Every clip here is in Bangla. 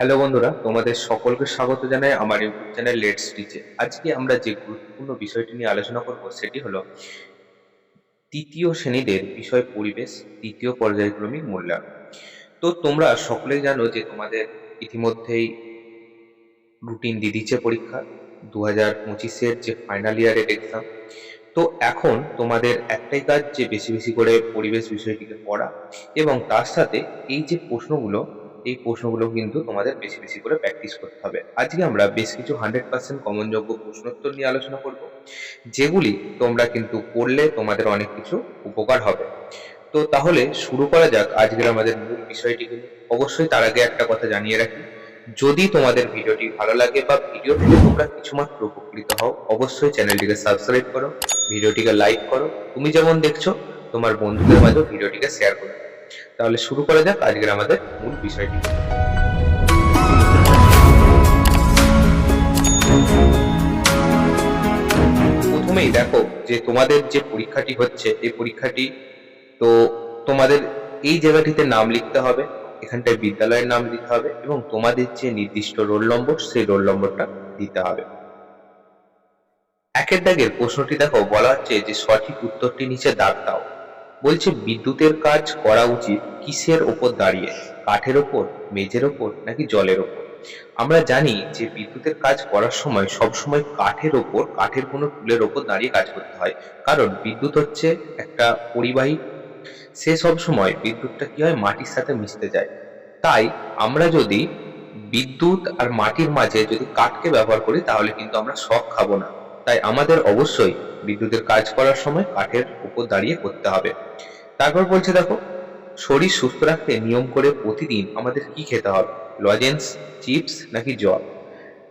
হ্যালো বন্ধুরা, তোমাদের সকলকে স্বাগত জানাই আমার ইউটিউব চ্যানেল লেটস টিচে আজকে আমরা যে গুরুত্বপূর্ণ বিষয়টি নিয়ে আলোচনা করব, সেটি হলো তৃতীয় শ্রেণীদের বিষয় পরিবেশ, তৃতীয় পর্যায়ক্রমিক মূল্যায়ন। তো তোমরা সকলেই জানো যে তোমাদের ইতিমধ্যেই রুটিন দিয়ে দিচ্ছে পরীক্ষা দু হাজার পঁচিশের যে ফাইনাল ইয়ারের এক্সাম তো এখন তোমাদের একটাই কাজ যে বেশি বেশি করে পরিবেশ বিষয়টিকে পড়া এবং তার সাথে এই যে প্রশ্নগুলো এই প্রশ্নগুলো কিন্তু তোমাদের বেশি বেশি করে প্র্যাকটিস করতে হবে। আজকে আমরা বেশ কিছু হান্ড্রেড পার্সেন্ট কমনযোগ্য প্রশ্নোত্তর নিয়ে আলোচনা করব, যেগুলি তোমরা কিন্তু করলে তোমাদের অনেক কিছু উপকার হবে। তো তাহলে শুরু করা যাক আজকের আমাদের মূল বিষয়টিকে নিয়ে। অবশ্যই তার আগে একটা কথা জানিয়ে রাখি, যদি তোমাদের ভিডিওটি ভালো লাগে বা ভিডিও থেকে তোমরা কিছুমাত্র উপকৃত হও, অবশ্যই চ্যানেলটিকে সাবস্ক্রাইব করো, ভিডিওটিকে লাইক করো। তুমি যেমন দেখছ, তোমার বন্ধুদের মাঝেও ভিডিওটিকে শেয়ার করো। তাহলে শুরু করা যাক আজকের আমাদের মূল বিষয়টি। প্রথমেই দেখো যে তোমাদের যে পরীক্ষাটি হচ্ছে, এই পরীক্ষাটি তো তোমাদের এই জায়গাটিতে নাম লিখতে হবে, এখানটায় বিদ্যালয়ের নাম দিতে হবে এবং তোমাদের যে নির্দিষ্ট রোল নম্বর, সেই রোল নম্বরটা দিতে হবে। একের দাগের প্রশ্নটি দেখো, বলা হচ্ছে যে সঠিক উত্তরটি নিচে দাগ দাও। বলছে, বিদ্যুতের কাজ করা উচিত কিসের ওপর দাঁড়িয়ে? কাঠের ওপর, মেঝের ওপর, নাকি জলের ওপর? আমরা জানি যে বিদ্যুতের কাজ করার সময় সবসময় কাঠের ওপর, কাঠের কোনো টুলের ওপর দাঁড়িয়ে কাজ করতে হয়। কারণ বিদ্যুৎ হচ্ছে একটা পরিবাহী। সে সব সময় বিদ্যুৎটা কি হয়? মাটির সাথে মিশতে যায়। তাই আমরা যদি বিদ্যুৎ আর মাটির মাঝে যদি কাঠকে ব্যবহার করি, তাহলে কিন্তু আমরা শখ খাব না। তাই আমাদের অবশ্যই বিদ্যুতের কাজ করার সময় কাঠের উপর দাঁড়িয়ে করতে হবে। তারপর বলছে, দেখো, শরীর সুস্থ রাখতে নিয়ম করে প্রতিদিন আমাদের কি খেতে হবে? লজেন্স, চিপস নাকি জল?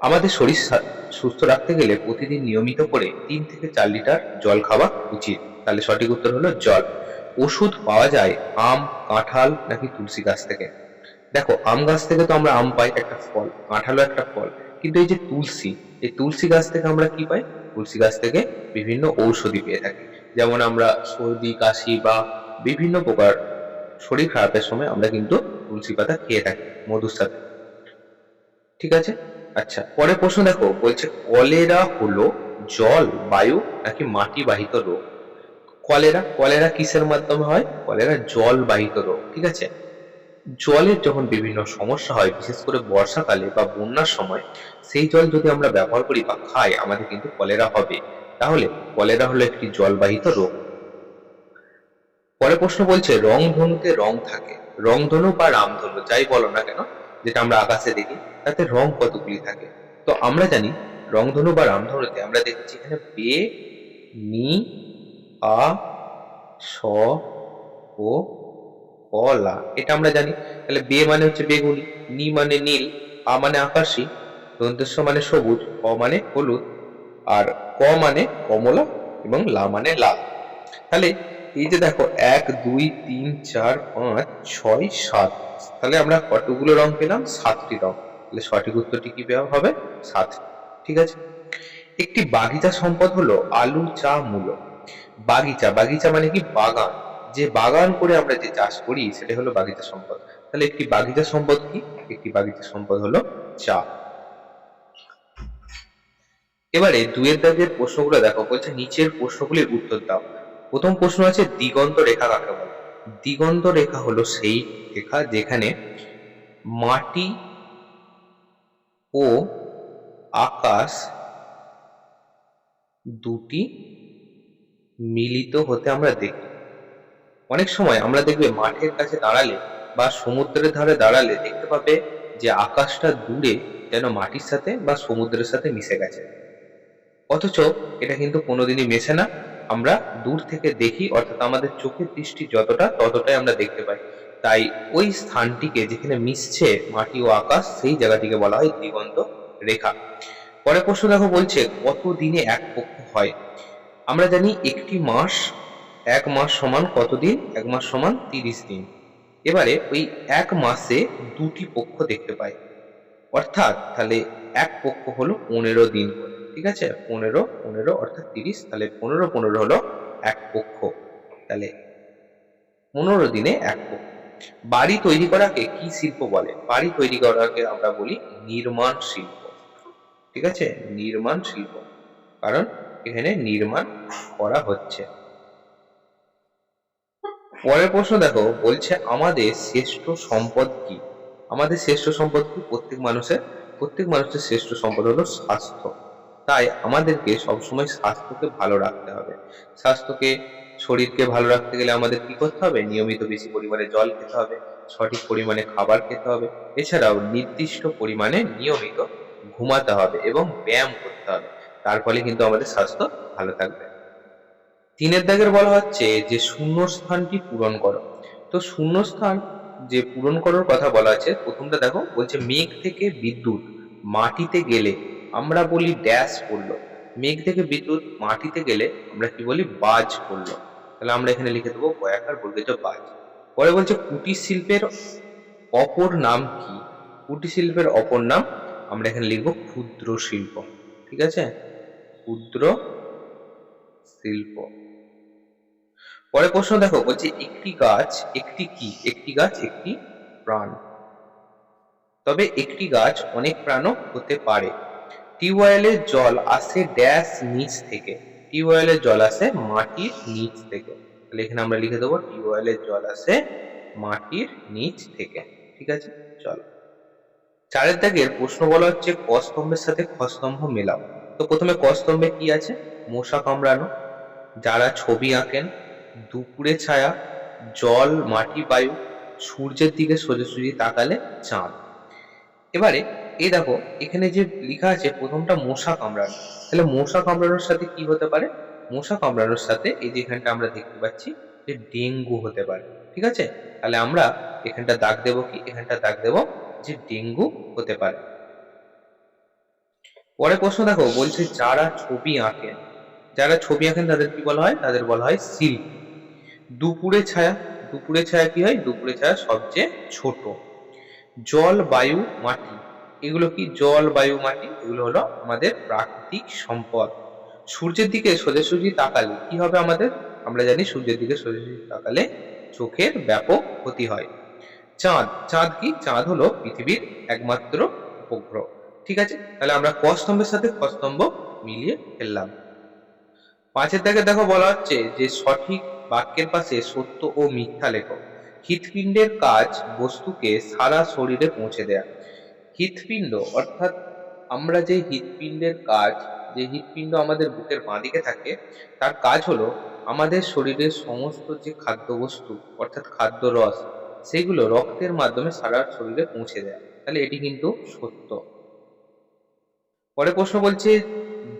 আমাদের শরীর সুস্থ রাখতে গেলে প্রতিদিন নিয়মিত করে তিন থেকে চার লিটার জল খাওয়া উচিত। তাহলে সঠিক উত্তর হলো জল। ওষুধ পাওয়া যায় আম, কাঁঠাল নাকি তুলসী গাছ থেকে। দেখো, আম গাছ থেকে তো আমরা আম পাই, একটা ফল, কাঁঠালও একটা ফল। কিন্তু এই যে তুলসী, এই তুলসী গাছ থেকে আমরা কি পাই? তুলসী গাছ থেকে বিভিন্ন ঔষধি পেয়ে থাকি। যেমন আমরা সর্দি, কাশি বা বিভিন্ন প্রকার শরীর খারাপের সময় আমরা কিন্তু তুলসী পাতা খেয়ে থাকি মধুর সাথে ঠিক আছে? আচ্ছা পরের প্রশ্ন দেখো, বলছে কলেরা হলো জল, বায়ু নাকি মাটি বাহিত রোগ? কলেরা কলেরা কিসের মাধ্যমে হয়? কলেরা জল বাহিত রোগ, ঠিক আছে? জলের যখন বিভিন্ন সমস্যা হয়, বিশেষ করে বর্ষাকালে বা বন্যার সময়, সেই জল যদি আমরা ব্যবহার করি বা খাই, আমাদের কিন্তু কলেরা হবে। তাহলে কলেরা হলো একটি জলবাহিত রোগ। পরের প্রশ্ন বলছে রংধনুতে রং থাকে। রংধনু বা রামধনু যাই বলো না কেন, যেটা আমরা আকাশে দেখি, তাতে রং কতগুলি থাকে? তো আমরা জানি রংধনু বা রামধনুতে আমরা দেখছি এখানে বে, নি, আ, স, ও কলা, এটা আমরা জানি। তাহলে বে মানে হচ্ছে বেগুনি, নি মানে নীল, আ মানে আকাশী দন্তেশ্ব মানে সবুজ ক মানে হলুদ, আর ক মানে কমলা এবং লা মানে লাল। তাহলে এই যে দেখো, এক, দুই, তিন, চার, পাঁচ, ছয়, সাত। তাহলে আমরা কতগুলো রং পেলাম? সাতটি রং। তাহলে সঠিক উত্তরটি কি দেওয়া হবে? সাত ঠিক আছে? একটি বাগিচা সম্পদ হলো আলু চা মূলো। বাগিচা বাগিচা মানে কি? বাগান। যে বাগান করে আমরা যে চাষ করি, সেটা হলো বাগিচা সম্পদ। তাহলে একটি বাগিচা সম্পদ কি? একটি বাগিচা সম্পদ হলো চা। এবারে দুয়ের দাগের প্রশ্নগুলো দেখো, বলছে নিচের প্রশ্নগুলির উত্তর দাও। প্রথম প্রশ্ন আছে, দিগন্ত রেখা কাকে বলে? দিগন্ত রেখা হলো সেই রেখা যেখানে মাটি ও আকাশ দুটি মিলিত হতে আমরা দেখি। অনেক সময় আমরা দেখবে মাঠের কাছে দাঁড়ালে বা সমুদ্রের ধারে দাঁড়ালে দেখতে পাবে যে আকাশটা দূরে যেন মাটির সাথে বা সমুদ্রের সাথে মিশে গেছে। অথচ এটা কিন্তু কোনোদিনই মেশে না। আমরা দূর থেকে দেখি, অর্থাৎ আমাদের চোখের দৃষ্টি যতটা, ততটাই আমরা দেখতে পাই। তাই ওই স্থানটিকে যেখানে মিশছে মাটি ও আকাশ, সেই জায়গাটিকে বলা হয় দিগন্ত রেখা। পরের প্রশ্ন দেখো বলছে কত দিনে এক পক্ষ হয়? আমরা জানি একটি মাস এক মাস সমান কত দিন এক মাস সমান তিরিশ দিন। এবারে ওই এক মাসে দুটি পক্ষ দেখতে পাই। অর্থাৎ তাহলে এক পক্ষ হলো পনেরো দিন ঠিক আছে? পনেরো পনেরো, অর্থাৎ তিরিশ, তাহলে পনেরো পনেরো হলো এক পক্ষ। তাহলে পনেরো দিনে এক পক্ষ। বাড়ি তৈরি করাকে কি শিল্প বলে? বাড়ি তৈরি করাকে আমরা বলি নির্মাণ শিল্প। ঠিক আছে? নির্মাণ শিল্প। কারণ এখানে নির্মাণ করা হচ্ছে। পরের প্রশ্ন দেখো, বলছে আমাদের শ্রেষ্ঠ সম্পদ কি? আমাদের শ্রেষ্ঠ সম্পদ কি? প্রত্যেক মানুষের প্রত্যেক মানুষের শ্রেষ্ঠ সম্পদ হলো স্বাস্থ্য। তাই আমাদেরকে সবসময় স্বাস্থ্যকে ভালো রাখতে হবে। স্বাস্থ্যকে, শরীরকে ভালো রাখতে গেলে আমাদের কি করতে হবে? নিয়মিত বেশি পরিমাণে জল খেতে হবে, সঠিক পরিমাণে খাবার খেতে হবে। এছাড়াও নির্দিষ্ট পরিমাণে নিয়মিত ঘুমাতে হবে এবং ব্যায়াম করতে হবে। তার ফলে কিন্তু আমাদের স্বাস্থ্য ভালো থাকবে। তিনের দাগের বলা হচ্ছে যে শূন্য স্থানটি পূরণ করো। তো শূন্য স্থান যে পূরণ করার কথা বলা আছে, প্রথমটা দেখো, বলছে মেঘ থেকে বিদ্যুৎ মাটিতে গেলে, আমরা বলি ড্যাশ পড়ল মেঘ থেকে বিদ্যুৎ মাটিতে গেলে, আমরা কি বলি বাজ পড়ল তাহলে আমরা এখানে লিখে দেবো কয়াকার বর্গিত বাজ। পরে বলছে কুটির শিল্পের অপর নাম কি? কুটির শিল্পের অপর নাম, আমরা এখানে লিখব ক্ষুদ্র শিল্প ঠিক আছে? ক্ষুদ্র শিল্প। পরে প্রশ্ন দেখো, বলছে একটি গাছ একটি কি? একটি গাছ একটি প্রাণ। তবে একটি গাছ অনেক প্রাণও হতে পারে। টিউবওয়েলের জল আসে ড্যাশ নিচ থেকে। টিউবওয়েলের জল আসে মাটির নিচ থেকে। তাহলে এখানে আমরা লিখে দেবো টিউবওয়েলের জল আসে মাটির নিচ থেকে। ঠিক আছে? চল। চারের দাগের প্রশ্ন বলা হচ্ছে ক স্তম্ভের সাথে খ স্তম্ভ মেলাও। তো প্রথমে ক স্তম্ভে কি আছে? মশা কামড়ানো। যারা ছবি আঁকেন, দুপুরে ছায়া, জল, মাটি, বায়ু, সূর্যের দিকে সোজাসুজি তাকালে চাঁদ। এবারে এই দেখো, এখানে যে লেখা আছে, প্রথমটা মশা কামড়ানো। তাহলে মশা কামড়ানোর সাথে কি হতে পারে? মশা কামড়ানোর সাথে এই যে এখানটা আমরা দেখতে পাচ্ছি যে ডেঙ্গু হতে পারে, ঠিক আছে? তাহলে আমরা এখানটা দাগ দেবো কি? এখানটা দাগ দেবো যে ডেঙ্গু হতে পারে। পরে প্রশ্ন দেখো, বলছে যারা ছবি আঁকেন যারা ছবি আঁকেন তাদের কি বলা হয়? তাদের বলা হয় শিল্পী দুপুরে ছায়া দুপুরে ছায়া কি হয়? দুপুরে ছায়া সবচেয়ে ছোট। জল, বায়ু, মাটি। এগুলো কি? জল, বায়ু, মাটি। এগুলো হলো আমাদের প্রাকৃতিক সম্পদ। সূর্যের দিকে সোজাসুজি তাকালে কি হবে আমাদের? আমরা জানি সূর্যের দিকে সোজাসুজি তাকালে চোখের ব্যাপক ক্ষতি হয়। চাঁদ। চাঁদ কি? চাঁদ হলো পৃথিবীর একমাত্র উপগ্রহ। ঠিক আছে? তাহলে আমরা ক স্তম্ভের সাথে খ স্তম্ভ মিলিয়ে ফেললাম। পাঁচের দাগে দেখো বলা হচ্ছে যে সঠিক বাক্যের পাশে সত্য ও মিথ্যা লেখো। হৃৎপিণ্ডের কাজ বস্তুকে সারা শরীরে পৌঁছে দেয়া। হৃৎপিণ্ড, অর্থাৎ আমরা যে হৃৎপিণ্ডের কাজ, যে হৃৎপিণ্ড আমাদের বুকের বাঁদিকে থাকে, তার কাজ হলো আমাদের শরীরের সমস্ত যে খাদ্যবস্তু অর্থাৎ খাদ্য রস, সেগুলো রক্তের মাধ্যমে সারা শরীরে পৌঁছে দেয়। তাহলে এটি কিন্তু সত্য। পরে প্রশ্ন বলছে,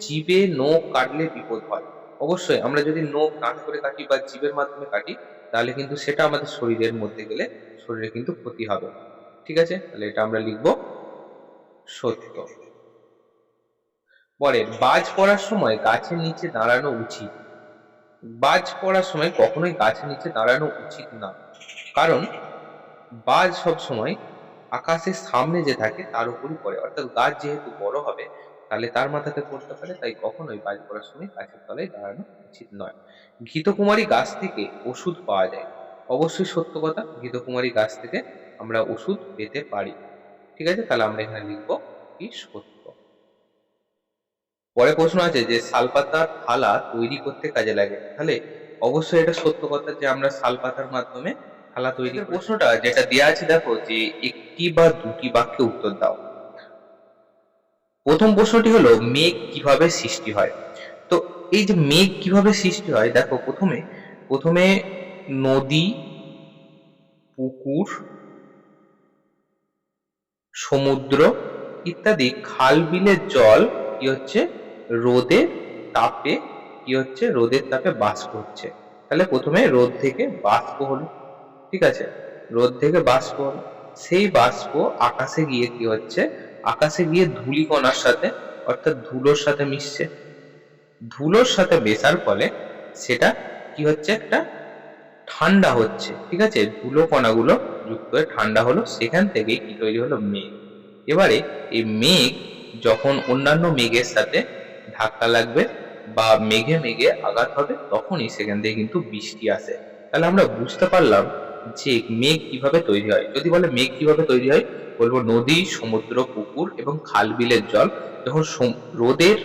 জীবে নখ কাটলে বিপদ হয়। অবশ্যই আমরা যদি নখ দাঁত করে কাটি বা জীবের মাধ্যমে কাটি, তাহলে কিন্তু সেটা আমাদের শরীরের মধ্যে গেলে শরীরে কিন্তু ক্ষতি হবে। ঠিক আছে? তাহলে এটা আমরা লিখব সত্য। পরে, বাজ পড়ার সময় গাছের নিচে দাঁড়ানো উচিত। বাজ পড়ার সময় কখনোই গাছের নিচে দাঁড়ানো উচিত না। কারণ, বাজ সব সময় আকাশের সামনে যে থাকে, তার উপরই পড়ে। অর্থাৎ গাছ যেহেতু বড় হবে তাহলে তার মাথাতে পড়তে পারে তাই কখনোই বাজ পড়ার সময় গাছের তলায় দাঁড়ানো উচিত নয়। ঘৃতকুমারী গাছ থেকে ওষুধ পাওয়া যায়। অবশ্যই সত্য কথা ঘৃতকুমারী গাছ থেকে আমরা ওষুধ পেতে পারি। ঠিক আছে? তাহলে আমরা এখানে লিখব কি সত্য। পরে প্রশ্ন আছে যে শালপাতার থালা তৈরি করতে কাজে লাগে? তাহলে অবশ্যই এটা সত্য কথা যে আমরা শালপাতার মাধ্যমে থালা তৈরি প্রশ্নটা যেটা দেওয়া আছে দেখো যে একটি বা দুটি বাক্যে উত্তর দাও। প্রথম প্রশ্নটি হলো, মেঘ কীভাবে সৃষ্টি হয়? তো এই যে মেঘ কীভাবে সৃষ্টি হয়, দেখো প্রথমে প্রথমে নদী, পুকুর, সমুদ্র ইত্যাদি খাল বিলের জল কি হচ্ছে? রোদের তাপে কি হচ্ছে? রোদের তাপে বাষ্প হচ্ছে। তাহলে প্রথমে রোদ থেকে বাষ্প হলো, ঠিক আছে? রোদ থেকে বাষ্প হলো। সেই বাষ্প আকাশে গিয়ে কি হচ্ছে? আকাশে গিয়ে ধূলিকণার সাথে, অর্থাৎ ধুলোর সাথে মিশছে। ধুলোর সাথে মেশার ফলে সেটা কি হচ্ছে? একটা ঠান্ডা হচ্ছে, ঠিক আছে? ধুলো কণাগুলো যুক্ত হয়ে ঠান্ডা হলো, সেখান থেকেই কি তৈরি হলো? মেঘ। এবারে এই মেঘ যখন অন্যান্য মেঘের সাথে ধাক্কা লাগবে বা মেঘে মেঘে আঘাত হবে, তখনই সেখান থেকে কিন্তু বৃষ্টি আসে। তাহলে আমরা বুঝতে পারলাম যে মেঘ কীভাবে তৈরি হয়। যদি বলে মেঘ কীভাবে তৈরি হয়, বলব নদী, সমুদ্র, পুকুর এবং খাল বিলের জল যখন রোদের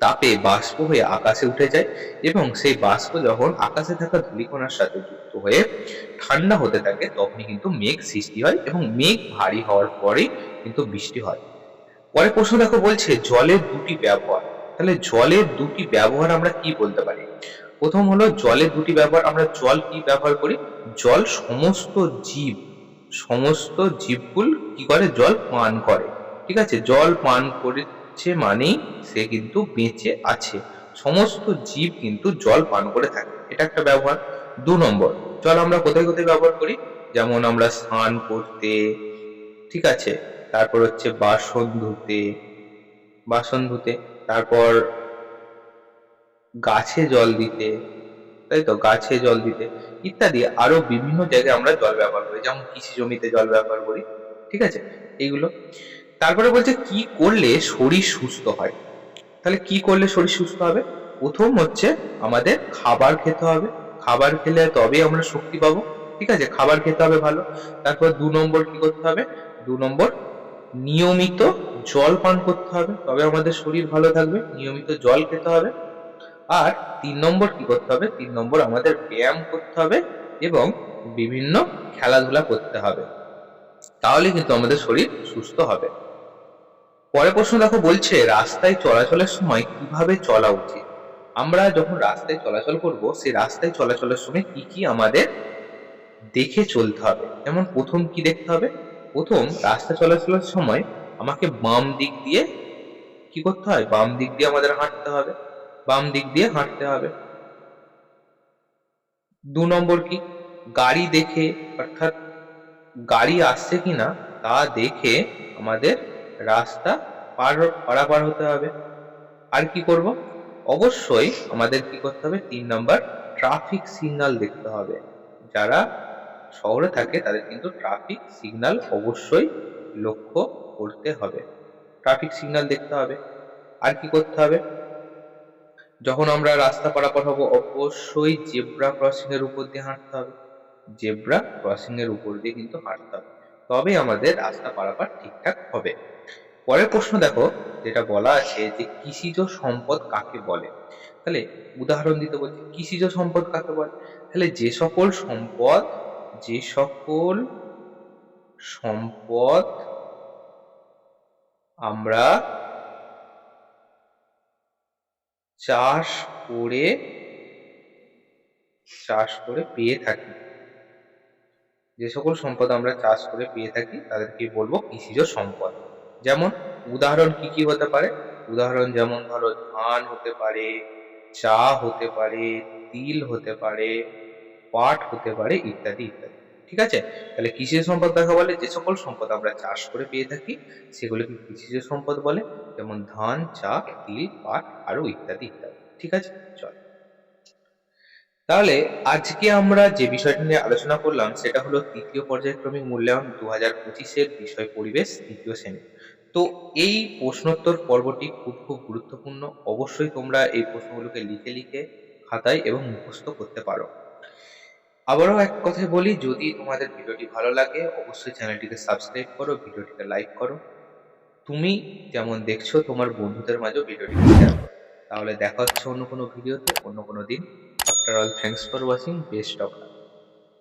তাপে বাষ্প হয়ে আকাশে উঠে যায় এবং সেই বাষ্প যখন আকাশে থাকা ধূলিকণার সাথে যুক্ত হয়ে ঠান্ডা হতে থাকে, তখনই কিন্তু মেঘ সৃষ্টি হয় এবং মেঘ ভারী হওয়ার পরেই কিন্তু বৃষ্টি হয়। পরের প্রশ্ন দেখো বলছে, জলের দুটি ব্যবহার। তাহলে জলের দুটি ব্যবহার আমরা কি বলতে পারি? প্রথম হলো জলের দুটি ব্যবহার, আমরা জল কি ব্যবহার করি? জল সমস্ত জীব, সমস্ত জীবগুলো কি করে? জল পান করে, ঠিক আছে? জল পান করেছে মানেই সে কিন্তু বেঁচে আছে। সমস্ত জীব কিন্তু জল পান করে থাকে, এটা একটা ব্যবহার। দু নম্বর জল আমরা কোথায় কোথায় ব্যবহার করি? যেমন আমরা স্নান করতে, ঠিক আছে? তারপর হচ্ছে বাসন ধুতে বাসন ধুতে, তারপর গাছে জল দিতে, তাই তো? গাছে জল দিতে ইত্যাদি। আরও বিভিন্ন জায়গায় আমরা জল ব্যবহার করি, যেমন কৃষি জমিতে জল ব্যবহার করি, ঠিক আছে? এইগুলো। তারপরে বলছে, কি করলে শরীর সুস্থ হয়? তাহলে কি করলে শরীর সুস্থ হবে? প্রথম হচ্ছে আমাদের খাবার খেতে হবে। খাবার খেলে তবেই আমরা শক্তি পাবো, ঠিক আছে? খাবার খেতে হবে ভালো। তারপর দু নম্বর কি করতে হবে? দু নম্বর নিয়মিত জল পান করতে হবে। তবে আমাদের শরীর ভালো থাকবে, নিয়মিত জল খেতে হবে। আর তিন নম্বর কি করতে হবে? তিন নম্বর আমাদের ব্যায়াম করতে হবে এবং বিভিন্ন খেলাধুলা করতে হবে। তাহলে কিন্তু আমাদের শরীর সুস্থ হবে। পরে প্রশ্ন দেখো বলছে, রাস্তায় চলাচলের সময় কীভাবে চলা উচিত? আমরা যখন রাস্তায় চলাচল করব, সেই রাস্তায় চলাচলের সময় কি কি আমাদের দেখে চলতে হবে? যেমন প্রথম কি দেখতে হবে? প্রথম রাস্তা চলাচলের সময় আমাকে বাম দিক দিয়ে কি করতে হয়? বাম দিক দিয়ে আমাদের হাঁটতে হবে। বাম দিক দিয়ে হাঁটতে হবে। দু নম্বর কি? গাড়ি দেখে, অর্থাৎ গাড়ি আসছে কিনা তা দেখে আমাদের রাস্তা পার, পারাপার হতে হবে। আর কি করব? অবশ্যই আমাদের কি করতে হবে? তিন নম্বর ট্রাফিক সিগনাল দেখতে হবে। যারা শহরে থাকে তাদের কিন্তু ট্রাফিক সিগনাল অবশ্যই লক্ষ্য করতে হবে। ট্রাফিক সিগনাল দেখতে হবে। আর কি করতে হবে? যখন আমরা রাস্তা পারাপার হব, অবশ্যই জেব্রা ক্রসিং এর উপর দিয়ে হাঁটতে হবে। জেব্রা ক্রসিং এর উপর দিয়ে কিন্তু হাঁটতে হবে। তবে আমাদের রাস্তা পারাপার ঠিকঠাক হবে। পরের প্রশ্ন দেখো, যেটা বলা আছে যে কৃষিজ সম্পদ কাকে বলে? তাহলে উদাহরণ দিতে বলছি, কৃষিজ সম্পদ কাকে বলে? তাহলে যে সকল সম্পদ, যে সকল সম্পদ আমরা চাষ করে চাষ করে পেয়ে থাকি। যে সকল সম্পদ আমরা চাষ করে পেয়ে থাকি, তাদেরকে বলব কৃষিজ সম্পদ। যেমন উদাহরণ কি কি হতে পারে? উদাহরণ যেমন ধরো ধান হতে পারে, চা হতে পারে, তিল হতে পারে, পাট হতে পারে ইত্যাদি ইত্যাদি। ঠিক আছে? তাহলে কৃষিজ সম্পদ দেখা বলে? যে সকল সম্পদ আমরা চাষ করে পেয়ে থাকি, সেগুলোকে কৃষিজ সম্পদ বলে? যেমন ধান চা তিল, পাট, আরও ইত্যাদি ইত্যাদি। ঠিক আছে? চল। তাহলে আজকে আমরা যে বিষয়টি নিয়ে আলোচনা করলাম, সেটা হলো তৃতীয় পর্যায়ক্রমিক মূল্যায়ন দু হাজার পঁচিশের বিষয় পরিবেশ তৃতীয় শ্রেণি। তো এই প্রশ্নোত্তর পর্বটি খুব খুব গুরুত্বপূর্ণ। অবশ্যই তোমরা এই প্রশ্নগুলোকে লিখে লিখে খাতায় এবং মুখস্থ করতে পারো। আবারও এক কথায় বলি, যদি তোমাদের ভিডিওটি ভালো লাগে, অবশ্যই চ্যানেলটিকে সাবস্ক্রাইব করো, ভিডিওটিকে লাইক করো। তুমি যেমন দেখছ, তোমার বন্ধুদের মাঝেও ভিডিওটি শেয়ার করো। তাহলে দেখা হচ্ছে অন্য কোনো ভিডিওতে, অন্য কোনো দিন। After all thanks for watching best of